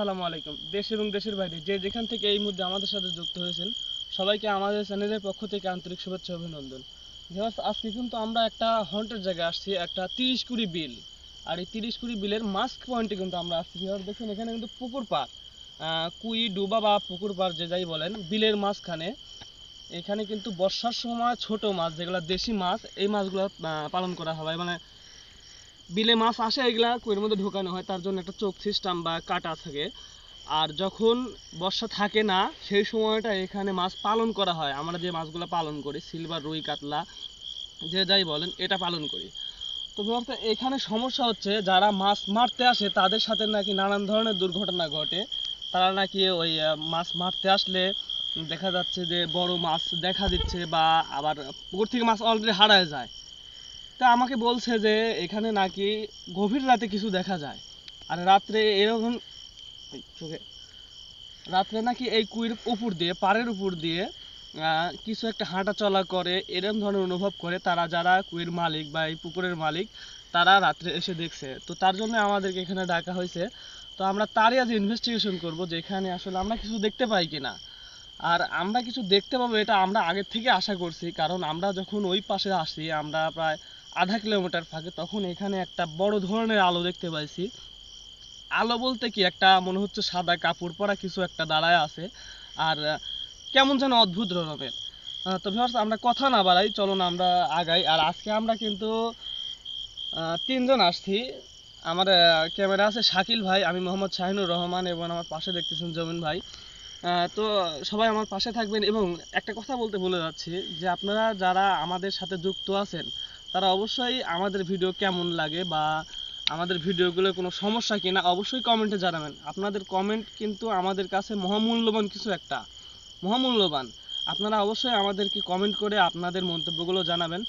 আসসালামু আলাইকুম। দেশ এবং দেশের বাইরে যে যেখান থেকে এই মুহূর্তে আমাদের সাথে যুক্ত হয়েছেন, সবাইকে আমাদের চ্যানেলের পক্ষ থেকে আন্তরিক শুভেচ্ছা অভিনন্দন। আজকে কিন্তু আমরা একটা হন্টের জায়গায় আসছি, একটা তিরিশ কুড়ি বিল। আর এই তিরিশ কুড়ি বিলের মাস্ক পয়েন্টে কিন্তু আমরা আসছি। ভিউয়ার্স, দেখুন, এখানে কিন্তু পুকুর পার কুই, ডুবা বা পুকুর পার যে যাই বলেন, বিলের মাঝখানে। এখানে কিন্তু বর্ষার সময় ছোট মাছ, যেগুলো দেশি মাছ, এই মাছগুলো পালন করা হয়। মানে বিলে মাছ আসে এগুলা কুয়ের মধ্যে ঢোকানো হয়, তার জন্য একটা চোখ সিস্টেম বা কাটা থাকে। আর যখন বর্ষা থাকে না, সেই সময়টা এখানে মাছ পালন করা হয়। আমরা যে মাছগুলো পালন করি, সিলভার, রুই, কাতলা, যে যাই বলেন, এটা পালন করি। তো এখানে সমস্যা হচ্ছে, যারা মাছ মারতে আসে, তাদের সাথে নাকি নানান ধরনের দুর্ঘটনা ঘটে। তারা নাকি ওই মাছ মারতে আসলে দেখা যাচ্ছে যে বড় মাছ দেখা দিচ্ছে বা আবার পুকুর থেকে মাছ অলরেডি হারায় যায়। তা আমাকে বলছে যে এখানে নাকি গভীর রাতে কিছু দেখা যায়। আর রাত্রে এরকম চোখে। রাত্রে নাকি এই কুইর উপর দিয়ে, পাড়ের উপর দিয়ে কিছু একটা হাঁটা চলা করে এরকম ধরনের অনুভব করে তারা যারা কুইর মালিক বা এই পুকুরের মালিক, তারা রাত্রে এসে দেখছে। তো তার জন্য আমাদেরকে এখানে ডাকা হয়েছে। তো আমরা তারই আজ ইনভেস্টিগেশন করব যে এখানে আসলে আমরা কিছু দেখতে পাই কিনা। আর আমরা কিছু দেখতে পাবো এটা আমরা আগের থেকে আশা করছি, কারণ আমরা যখন ওই পাশে আসি, আমরা প্রায় আধা কিলোমিটার ফাঁকে তখন এখানে একটা বড় ধরনের আলো দেখতে পাইছি। আলো বলতে কি? একটা মনে হচ্ছে সাদা কাপড় পরা কিছু একটা দাঁড়ায় আছে। আর কেমন যেন অদ্ভুত রকমের তো ভিউয়ার্স আমরা কথা না বাড়াই, চলুন আমরা আগাই। আর আজকে আমরা কিন্তু তিনজন আসছি। আমার ক্যামেরা আছে শাকিল ভাই, আমি মোহাম্মদ শাহিনুর রহমান এবং আমার পাশে দেখতেছেন জমিন ভাই। তো সবাই আমার পাশে থাকবেন এবং একটা কথা বলতে ভুলে যাচ্ছি যে আপনারা যারা আমাদের সাথে যুক্ত আছেন তারা অবশ্যই আমাদের ভিডিও কেমন লাগে বা আমাদের ভিডিওগুলো কোনো সমস্যা কিনা অবশ্যই কমেন্টে জানাবেন। আপনাদের কমেন্ট কিন্তু আমাদের কাছে মহামূল্যবান কিছু একটা। মহামূল্যবান। আপনারা অবশ্যই আমাদেরকে কমেন্ট করে আপনাদের মন্তব্যগুলো জানাবেন।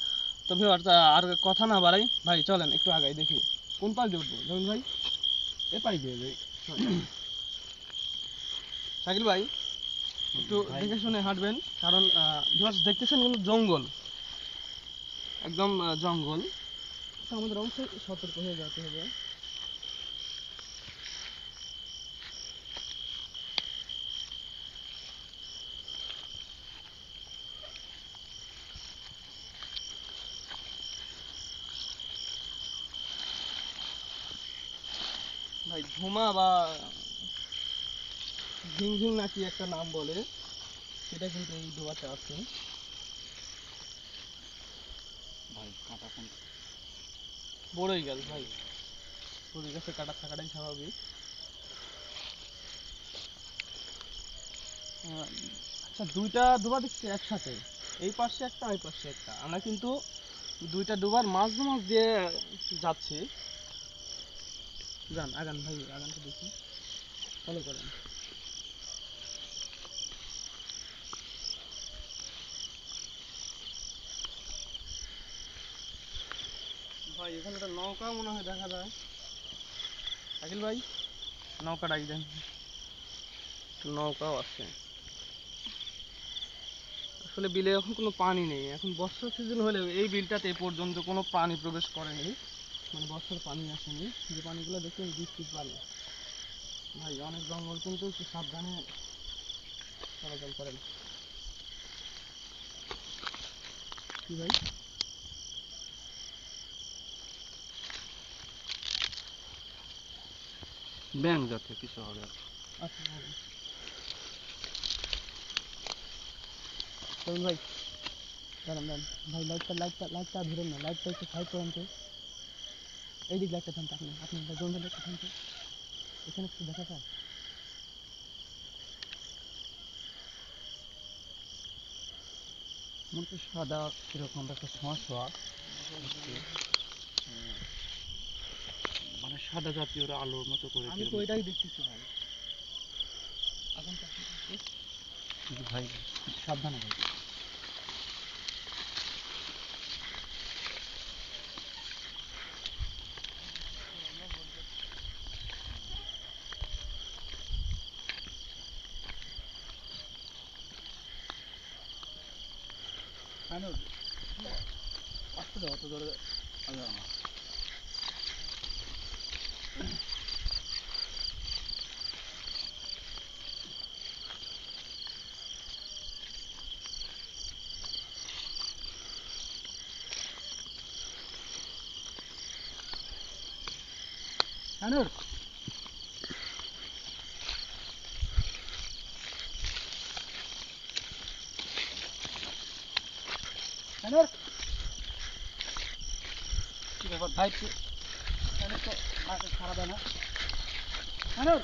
তো ভিউয়ার্স আর কথা না বাড়াই। ভাই চলেন একটু আগাই দেখি। কোন পাশ দিয়ে উঠবো? জমিন ভাই? এ পাশ দিয়ে যাই শাকিল ভাই একটু দেখে শুনে হাঁটবেন। কারণ দেখতেছেন কিন্তু জঙ্গল। একদম জঙ্গল। তো আমাদের অবশ্যই সতর্ক হয়ে যেতে হবে। ভাই ঝুমা বা ঝিংঝিং নাকি একটা নাম বলে সেটা কিন্তু এই ডোবাতে আছে। বড়ই গাছ ভাই। বড়ই গাছে কাটা থাকাটাই স্বাভাবিক। আচ্ছা দুইটা ডোবা দেখছি একসাথে। এই পাশে একটা, ওই পাশে একটা। আমরা কিন্তু দুইটা ডোবার মাঝ মাঝ দিয়ে যাচ্ছি। যান, আগান ভাই, আগানটা দেখি। ফলো করেন। ভাই, এখানে একটা নৌকা মনে হয় দেখা যায়। আকিল ভাই, নৌকা ডাক দেন। নৌকাও আছে। আসলে বিলে এখন কোনো পানি নেই। এখন বর্ষার সিজন হলে এই বিলটাতে পর্যন্ত কোনো পানি প্রবেশ করেনি। মানে বর্ষার পানি আসেনি। যে পানিগুলো দেখছেন, বৃষ্টির পানি। ভাই, অনেক জঙ্গল কিন্তু একটু সাবধানে চলাচল করেন। কি ভাই? ব্যাং জাতীয় কিছু হবে। আচ্ছা বলুন। চলুন ভাই দাঁড়ান দাঁড়ান। ভাই লাইটটা লাইটটা লাইটটা ধরেন না লাইটটা একটু সাইড করেন তো। এই দিক লাইটটা থামতে আপনি আপনি জন্য লাইটটা থামতে। এখানে একটু দেখা যায়। মধ্যে সাদা এরকম একটা সমস্যা মানে সাদা জাতীয় আলোর মতো করে আমি তো ওইটাই দেখতেছি ভাই। এখন ভাই সাবধানে ভাই। শানুর শানুর কি ব্যাপার ভাই তুই- শানুর তো মাকে সারা দেয় না শানুর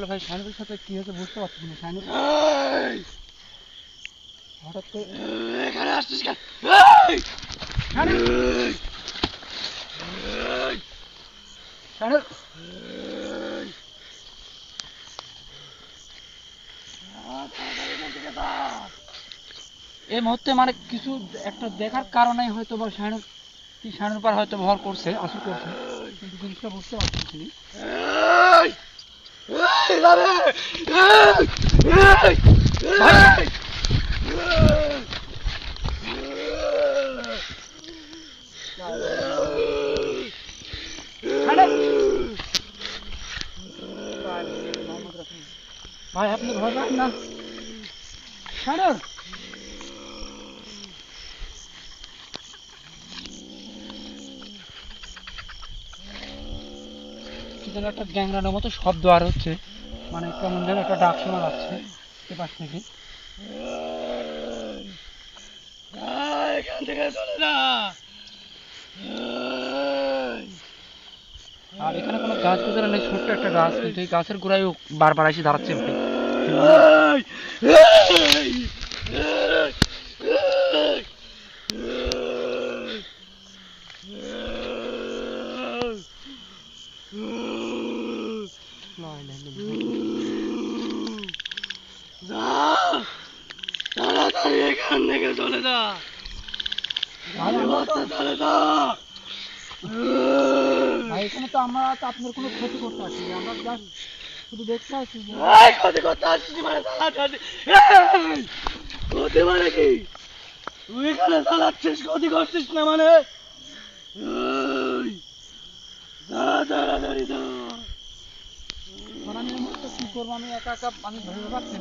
আসলে ভাই শানুরের সাথে কি হয়েছে বুঝতে পারছি না শানুর হঠাৎ করে এখানে আসছিস কেন? এই! মুহূর্তে মানে কিছু একটা দেখার কারণে হয়তো বা শানুর কি শানুর পার হয়তো ভর করছে আসল করছে। কিন্তু জিনিসটা বুঝতে পারছি না ভাই আপনি ভয় পান না। যেন একটা গ্যাংরানোর মতো শব্দ আর হচ্ছে। মানে কেমন যেন একটা ডাক শোনা যাচ্ছে এপাশ থেকে। আর এখানে কোনো গাছ গোছানো নেই ছোট্ট একটা গাছ। কিন্তু এই গাছের গোড়ায় বারবার এসে দাঁড়াচ্ছে ভাই তাড়াতাড়ি এখান থেকে চলে যা ভাই, যা ভাই এখানে তো আমরা তো আপনার কোনো ক্ষতি করতে আসি আমরা জাস্ট শুধু দেখতে আসছি যে এই ক্ষতি করতে আসছিস মানে এই! ক্ষতি মানে কি? তুই এখানে চালাচ্ছিস ক্ষতি করছিস না মানে? তাড়াতাড়ি মানে আমি কি করব? আমি একা একা আমি ভেবে পাচ্ছি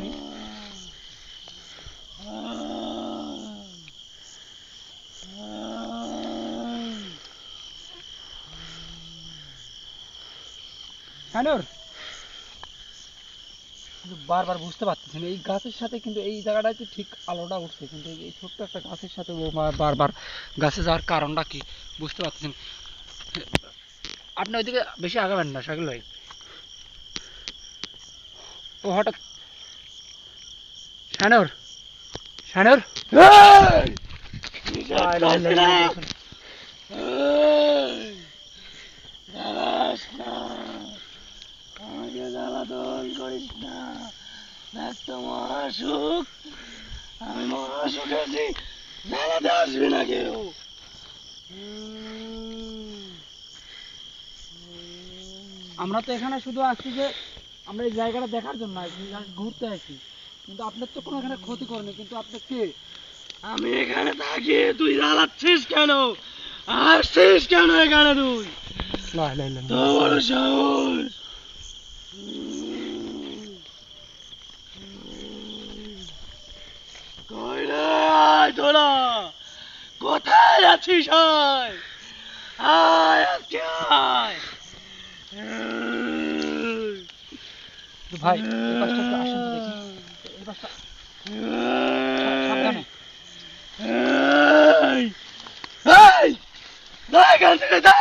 কিন্তু বারবার বুঝতে পারতেছি না এই গাছের সাথে কিন্তু এই জায়গাটায় তো ঠিক আলোটা উঠছে কিন্তু এই- ছোট্ট একটা গাছের সাথে ও বারবার গাছে যাওয়ার কারণটা কি বুঝতে পারতেছেন আপনি ওইদিকে বেশি আগাবেন না শাকিল ভাই ও হঠাৎ শানুর এই! নিষেধ লাই, লাই, করছি লাই, না। লাই, লাই। এই! যাস না। আমাকে জ্বালাতন করিস না। দেখ তো মহাসুখ। আমি মহাসুখ আছি জ্বালাতে আসবি না কেউ। আমরা তো এখানে শুধু আসছি যে আমরা এই জায়গাটা দেখার জন্য আসছি ঘুরতে আসছি কিন্তু আপনার তো কোনো এখানে ক্ষতি করেনি কিন্তু আপনি কে? আমি এখানে থাকি তুই জ্বালাচ্ছিস কেন? আসছিস কেন এখানে তুই? লাই লাই লাই তো বড় সাহস। তোরা কোথায় আছিস আয় আজকে আয় ভাই এই পাশটা একটু আসেন দেখি এই পাশটা সাবধানে এই! এই! যা এখান থেকে যা!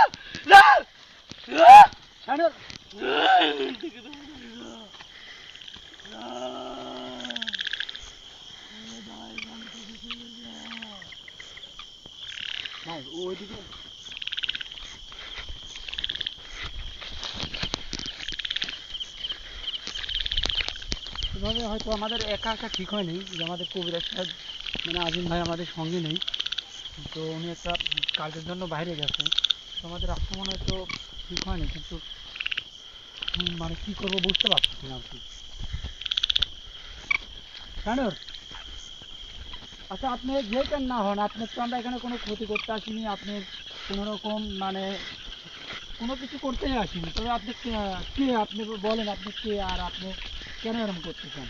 হয়তো আমাদের একা একা ঠিক হয়নি, যে আমাদের কবিরাজ সাহেব মানে আজিম ভাই আমাদের সঙ্গে নেই। তো উনি একটা কাজের জন্য বাইরে গেছে তো আমাদের আক্রমণ হয়তো ঠিক হয়নি, কিন্তু মানে কি করব বুঝতে পারছি না আর কি আচ্ছা আপনি যেইটার না হন আপনার তো আমরা এখানে কোনো ক্ষতি করতে আসিনি আপনি কোনো রকম মানে কোনো কিছু করতেই আসিনি। তবে আপনি কে- আপনি বলেন আপনি কে আর আপনি কেন এরকম করতেছেন?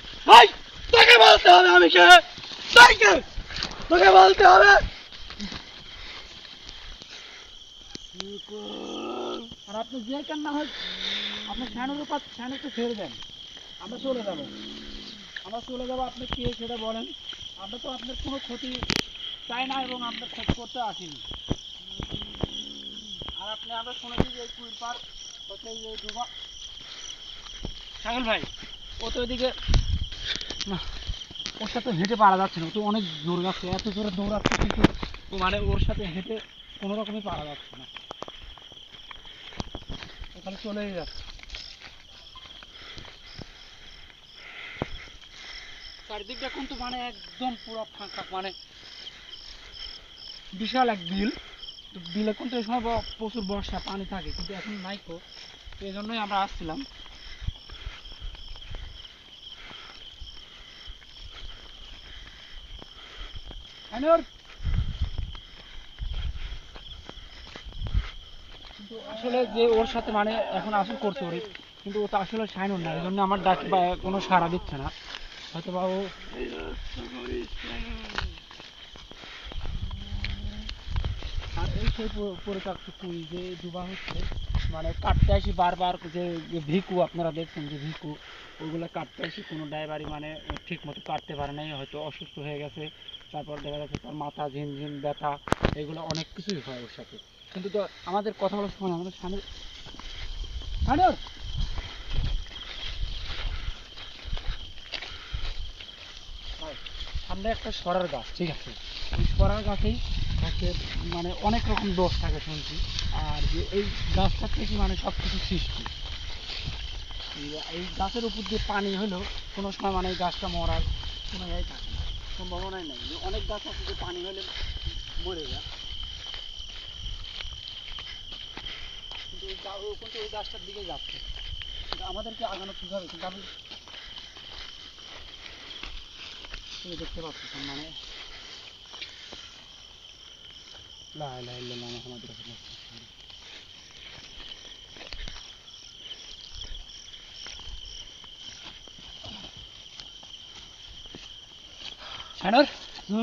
তোকে বলতে হবে আমি কে? তোকে বলতে হবে। আর আপনি যে কেন না হয় আপনি ফ্যানের উপর ফ্যানকে ছেড়ে দেন। আমরা চলে যাব। আমরা চলে যাব, আপনি কে সেটা বলেন। আমরা তো আপনার কোনো ক্ষতি চাই না এবং আপনার ক্ষতি করতে আসিনি। আর আপনি, আমরা শুনেছি যে কুইর পার্ক, হচ্ছে এই দুবা সাগল ভাই, ও তো ওইদিকে ওর সাথে হেঁটে পারা যাচ্ছে না। তো অনেক জোর যাচ্ছে এত জোরে দৌড়াচ্ছে কিন্তু মানে ওর সাথে হেঁটে কোনো রকমই পারা যাচ্ছে না। ওখানে চলেই যাচ্ছে। চারিদিকটা কিন্তু মানে একদম পুরো ফাঁকা মানে বিশাল এক বিল। তো বিলে কিন্তু এই সময় প্রচুর বর্ষা, পানি থাকে, কিন্তু এখন নাই তো। তো এই জন্যই আমরা আসছিলাম। আসলে যে ওর সাথে মানে এখন আসল করছে ওরে, কিন্তু ও তো আসলে সাইন না, এই জন্য আমার ডাক বা কোনো সাড়া দিচ্ছে না। হয়তো বা ও আর এই সেই পরিত্যক্ত কুই যে ডুবা হচ্ছে মানে কাটতে আসি বারবার যে ভিকু আপনারা দেখছেন যে ভিকু ওগুলো কাটতে আসি কোনো ড্রাইভারই মানে ঠিক মতো কাটতে পারে নাই হয়তো অসুস্থ হয়ে গেছে তারপর দেখা যাচ্ছে তার মাথা ঝিনঝিন ব্যথা এগুলো অনেক কিছুই হয় ওর সাথে কিন্তু তো আমাদের কথা বলার সময় আমাদের সামনে সামনে একটা সরার গাছ, ঠিক আছে? এই সরার গাছেই হচ্ছে মানে অনেক রকম দোষ থাকে শুনছি। আর যে এই গাছটা থেকে মানে সব কিছু সৃষ্টি। এই- গাছের উপর দিয়ে পানি হলেও কোনো সময় মানে এই গাছটা মরার কোনো ইয়ে থাকে না। সম্ভাবনাই নেই। অনেক গাছ আছে যে পানি হলে মরে যায়। কিন্তু ওই গাছটার দিকে যাচ্ছে। আমাদেরকে আগানো কীভাবে? কিন্তু আমি তুমি দেখতে পাচ্ছেন মানে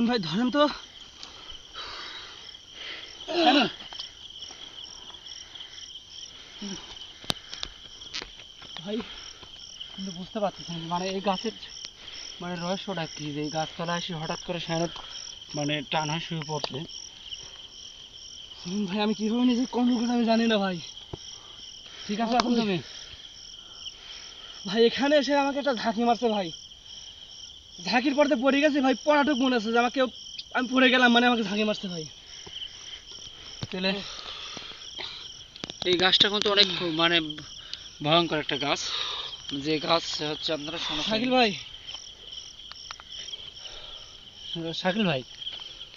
ভাই ধরেন তো ভাই কিন্তু বুঝতে পারতেছেন মানে এই গাছের মানে রহস্যটা কি যে এই গাছতলা এসে হঠাৎ করে শানর মানে টান শুয়ে পড়ছে? ভাই, আমি কীভাবে নিজে করতে আমি জানি না, ভাই। ঠিক আছে, এখন তুমি। ভাই, এখানে এসে আমাকে একটা ঝাঁকি মারছে, ভাই। ঝাঁকির পরতে পড়ে গেছে, ভাই, পড়াটুক মনে আছে যে আমাকে আমি পড়ে গেলাম মানে আমাকে ঝাঁকি মারছে, ভাই। তাহলে এই গাছটা কিন্তু অনেক মানে ভয়ঙ্কর একটা গাছ। যে গাছ হচ্ছে আপনারা শাকিল ভাই শাকিল ভাই,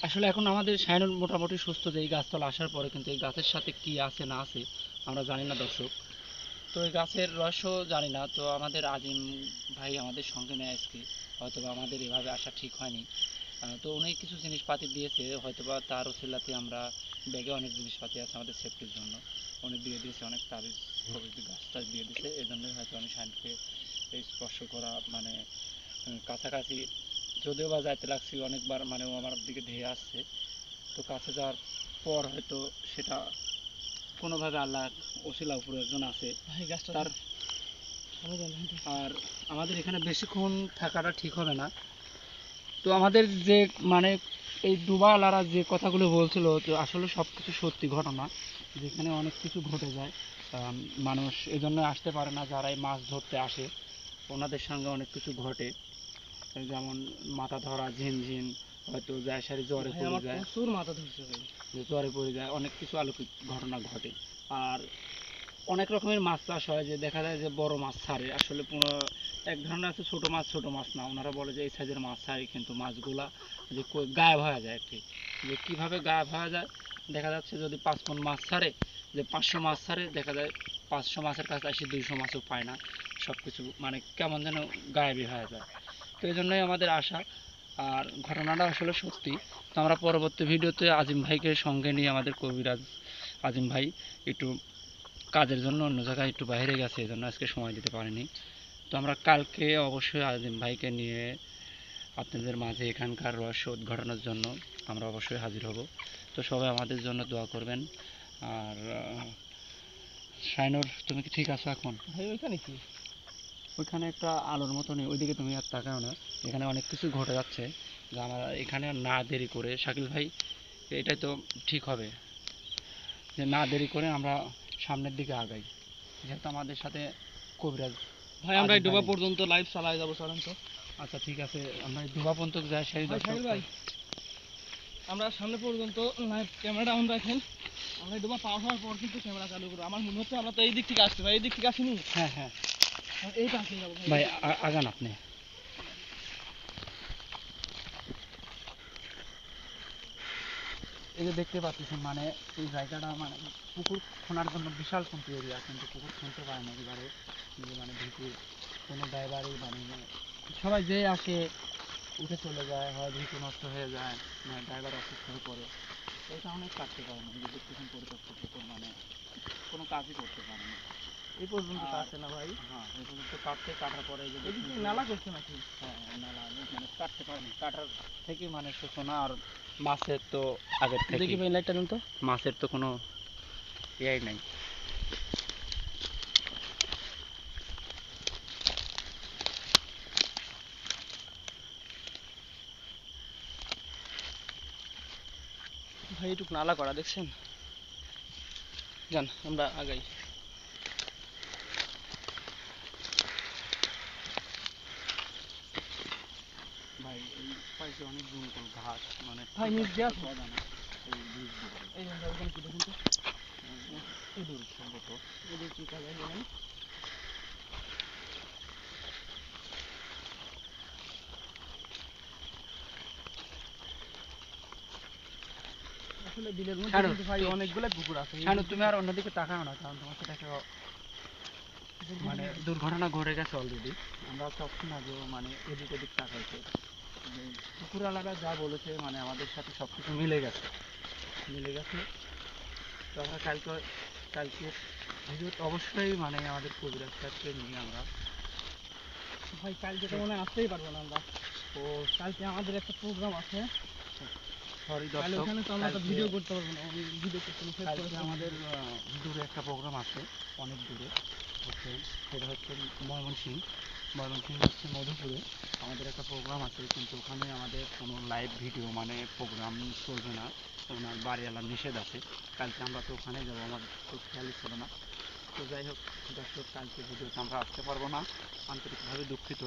আসলে এখন আমাদের সায়নন মোটামুটি সুস্থ যে এই গাছতলা আসার পরে কিন্তু এই গাছের সাথে কি আছে না আছে আমরা জানি না, দর্শক। তো এই গাছের রহস্য জানি না, তো আমাদের আজিম ভাই আমাদের সঙ্গে নেয় আজকে। হয়তো বা আমাদের এভাবে আসা ঠিক হয়নি। তো উনি কিছু জিনিসপাতি দিয়েছে হয়তো বা তার ওসিলাতে আমরা ব্যাগে অনেক জিনিসপাতি আছে আমাদের সেফটির জন্য। উনি দিয়ে দিয়েছে অনেক তাবিজ গাছ টাছ দিয়ে দিয়েছে। এই জন্যই হয়তো আমি সায়নকে স্পর্শ করা মানে কাছাকাছি যদিও বা যাইতে লাগছি অনেকবার মানে ও আমার দিকে ধেয়ে আসছে। তো কাছে যাওয়ার পর হয়তো সেটা কোনোভাবে আল্লাহ ওসিলা উপরে একজন আছে। তার। আর আমাদের এখানে বেশিক্ষণ থাকাটা ঠিক হবে না। তো আমাদের যে মানে এই ডুবালারা যে কথাগুলো বলছিল তো আসলে সব কিছু সত্যি ঘটনা। যেখানে অনেক কিছু ঘটে যায় মানুষ এজন্য আসতে পারে না যারা এই মাছ ধরতে আসে। ওনাদের সঙ্গে অনেক কিছু ঘটে। যেমন মাথা ধরা ঝিনঝিন হয়তো যায় সারি জ্বরে পড়ে যায়। প্রচুর মাথা ধরছে জ্বরে পড়ে যায় অনেক কিছু আলোকিত ঘটনা ঘটে। আর অনেক রকমের মাছ চাষ হয় যে দেখা যায় যে বড় মাছ ছাড়ে। আসলে পুরো এক ধরনের আছে ছোট মাছ ছোট মাছ না। ওনারা বলে যে এই সাইজের মাছ ছাড়ে কিন্তু মাছগুলা যে গায়েব হয়ে যায় কি। যে কীভাবে গায়েব হয়ে যায় দেখা যাচ্ছে যদি পাঁচ মন মাছ ছাড়ে যে পাঁচশো মাছ ছাড়ে দেখা যায় পাঁচশো মাছের কাছে আসে দুইশো মাছও পায় না। সব কিছু মানে কেমন যেন গায়েবই হয়ে যায়। তো এই জন্যই আমাদের আশা। আর ঘটনাটা আসলে সত্যি। তো আমরা পরবর্তী ভিডিওতে আজিম ভাইকে সঙ্গে নিয়ে আমাদের কবিরাজ আজিম ভাই একটু কাজের জন্য অন্য জায়গায় একটু বাইরে গেছে এই জন্য আজকে সময় দিতে পারিনি। তো আমরা কালকে অবশ্যই আজিম ভাইকে নিয়ে আপনাদের মাঝে এখানকার রহস্য উদ্ঘাটনের জন্য আমরা অবশ্যই হাজির হব। তো সবাই আমাদের জন্য দোয়া করবেন। আর শাইনুর, তুমি কি ঠিক আছো এখন? ভাই ওইখানে কি? ওইখানে একটা আলোর মতনই ওইদিকে তুমি আর তাকাও না। এখানে অনেক কিছু ঘটে যাচ্ছে যে আমরা এখানে না দেরি করে শাকিল ভাই এটাই তো ঠিক হবে। যে না দেরি করে আমরা সামনের দিকে আগাই। যেহেতু আমাদের সাথে কবিরাজ ভাই আমরা এই ডোবা পর্যন্ত লাইভ চালাই যাব চলেন তো। আচ্ছা ঠিক আছে আমরা এই দুবা পর্যন্ত যাই সেই শাকিল ভাই আমরা সামনে পর্যন্ত লাইভ ক্যামেরা অন রাখেন। আমরা ডোবা পার হওয়ার পর কিন্তু ক্যামেরা চালু করব। আমার মনে হচ্ছে আমরা তো এই দিক থেকে আসছি ভাই এই দিক থেকে আসিনি? হ্যাঁ হ্যাঁ। ভাই আগান আপনি। এই যে দেখতে পাচ্ছেন মানে এই জায়গাটা মানে পুকুর খোনার জন্য বিশাল কিন্তু এরিয়া কিন্তু পুকুর খুনতে পারে না এবারে মানে ভিতরে কোনো ড্রাইভারই মানে সবাই যে আসে, উঠে চলে যায়, হয় ভিতু নষ্ট হয়ে যায় মানে ড্রাইভার অসুস্থ হয়ে পড়ে। এটা অনেক কাটতে পারে না দেখতেছেন পরিত্যক্ত পুকুর মানে কোনো কাজই করতে পারে না। এই পর্যন্ত আসছে না ভাই। হ্যাঁ এই পর্যন্ত কাটতে কাটার পরে এদিকে নালা করছে নাকি? হ্যাঁ নালা মানে কাটতে পারেনি কাটার থেকে মানে সূচনা আর মাছের তো আগের থেকে দেখি ভাই লাইটটা তো। মাছের তো কোনো ইয়েই নাই। ভাই একটু নালা করা দেখছেন? যান আমরা আগাই ভাই এই পাশে অনেক জঙ্গল ঘাস মানে ভাই, দিয়ে আসো। এই কি দেখুন তো ইঁদুর সম্ভবত। কি কাজ আছে আসলে বিলের মধ্যে কিন্তু ভাই অনেকগুলো পুকুর আছে। শানু তুমি আর অন্যদিকে তাকাও না কারণ তোমার সাথে একটা মানে দুর্ঘটনা ঘটে গেছে অলরেডি আমরা সবসময় আগে মানে এদিক ওদিক তাকাইছে। পুকুরওয়ালারা যা বলেছে মানে আমাদের সাথে সব কিছু মিলে গেছে। মিলে গেছে। তো আমরা কালকে কালকে ভিডিও অবশ্যই মানে আমাদের কবিরাজ সাহেবকে নিয়ে আমরা ভাই কালকে তো মনে আসতেই পারব না আমরা। ও কালকে আমাদের একটা প্রোগ্রাম আছে। সরি দর্শক ওখানে তো আমরা ভিডিও করতে পারব না ভিডিও করতে কালকে আমাদের দূরে একটা প্রোগ্রাম আছে অনেক দূরে। হচ্ছে সেটা হচ্ছে ময়মনসিং ময়মনসিং হচ্ছে মধুপুরে আমাদের একটা প্রোগ্রাম আছে, কিন্তু ওখানে আমাদের কোনো লাইভ ভিডিও মানে প্রোগ্রাম চলবে না। ওনার বাড়িওয়ালার নিষেধ আছে। কালকে আমরা তো ওখানে যাব, আমার তো খেয়ালই ছিল না। তো যাই হোক, দর্শক, কালকে ভিডিওতে আমরা আসতে পারব না। আন্তরিকভাবে দুঃখিত।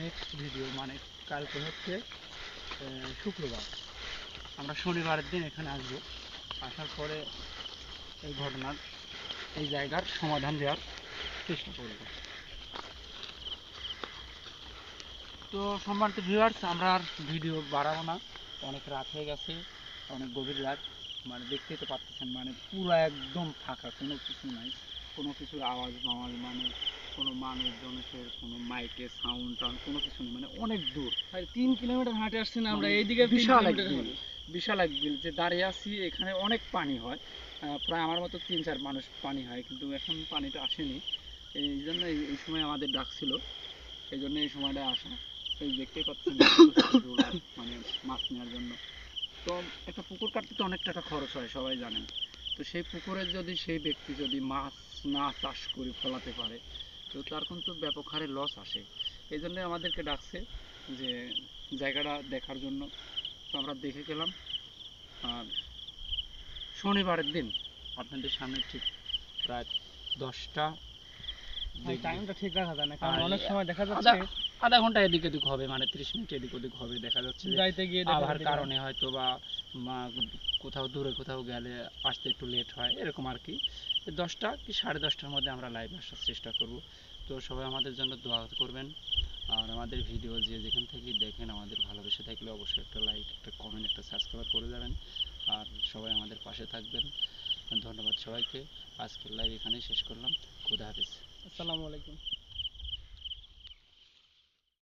নেক্সট ভিডিও মানে কালকে হচ্ছে শুক্রবার। আমরা শনিবারের দিন এখানে আসব। আসার পরে এই ঘটনার, এই জায়গার সমাধান দেওয়ার চেষ্টা করব। তো সম্মানিত ভিউয়ার্স আমরা আর ভিডিও বাড়াবো না। অনেক রাত হয়ে গেছে অনেক গভীর রাত। মানে দেখতেই তো পাচ্ছেন মানে পুরো একদম ফাঁকা কোনো কিছু নাই। কোনো কিছুর আওয়াজ মাওয়াজ মানে কোনো মানুষজনের কোনো মাইকে সাউন্ড টাউন্ড কোনো কিছু নেই। মানে অনেক দূর। তিন কিলোমিটার হাঁটে আসছি না আমরা মানে এইদিকে বিশাল এক বিল বিশাল এক বিল যে দাঁড়িয়ে আছি এখানে অনেক পানি হয়। প্রায় আমার মতো তিন চার মানুষ পানি হয় কিন্তু এখন পানিটা আসেনি। এই জন্য এই- এই সময় আমাদের ডাকছিল এই জন্য এই সময়টা আসা। এই দেখতেই পাচ্ছেন মানে মাছ নেওয়ার জন্য। তো একটা পুকুর কাটতে তো অনেক টাকা খরচ হয় সবাই জানেন। তো সেই পুকুরে যদি সেই ব্যক্তি যদি মাছ না চাষ করে ফলাতে পারে তো তার কিন্তু ব্যাপক হারে লস আসে। এই জন্য আমাদেরকে ডাকছে যে জায়গাটা দেখার জন্য। তো আমরা দেখে গেলাম আর শনিবারের দিন। আপনাদের সামনে ঠিক প্রায় দশটা টাইমটা ঠিক রাখা যায় না কারণ অনেক সময় দেখা আধা যাচ্ছে আধা ঘণ্টা এদিক ওদিক হবে মানে ত্রিশ মিনিট এদিক ওদিক হবে দেখা যাচ্ছে যাইতে গিয়ে যাচ্ছে। কারণে হয়তো বা কোথাও দূরে কোথাও গেলে আসতে একটু লেট হয় এরকম আর কি। দশটা কি সাড়ে দশটার মধ্যে আমরা লাইভ আসার চেষ্টা করব। তো সবাই আমাদের জন্য দোয়া করবেন। আর আমাদের ভিডিও যে যেখান থেকে দেখেন আমাদের ভালোবেসে থাকলে অবশ্যই একটা লাইক একটা কমেন্ট একটা সাবস্ক্রাইব করে যাবেন। আর সবাই আমাদের পাশে থাকবেন। ধন্যবাদ সবাইকে। আজকের লাইভ এখানেই শেষ করলাম। খুদা হাফিজ। আসসালামু আলাইকুম।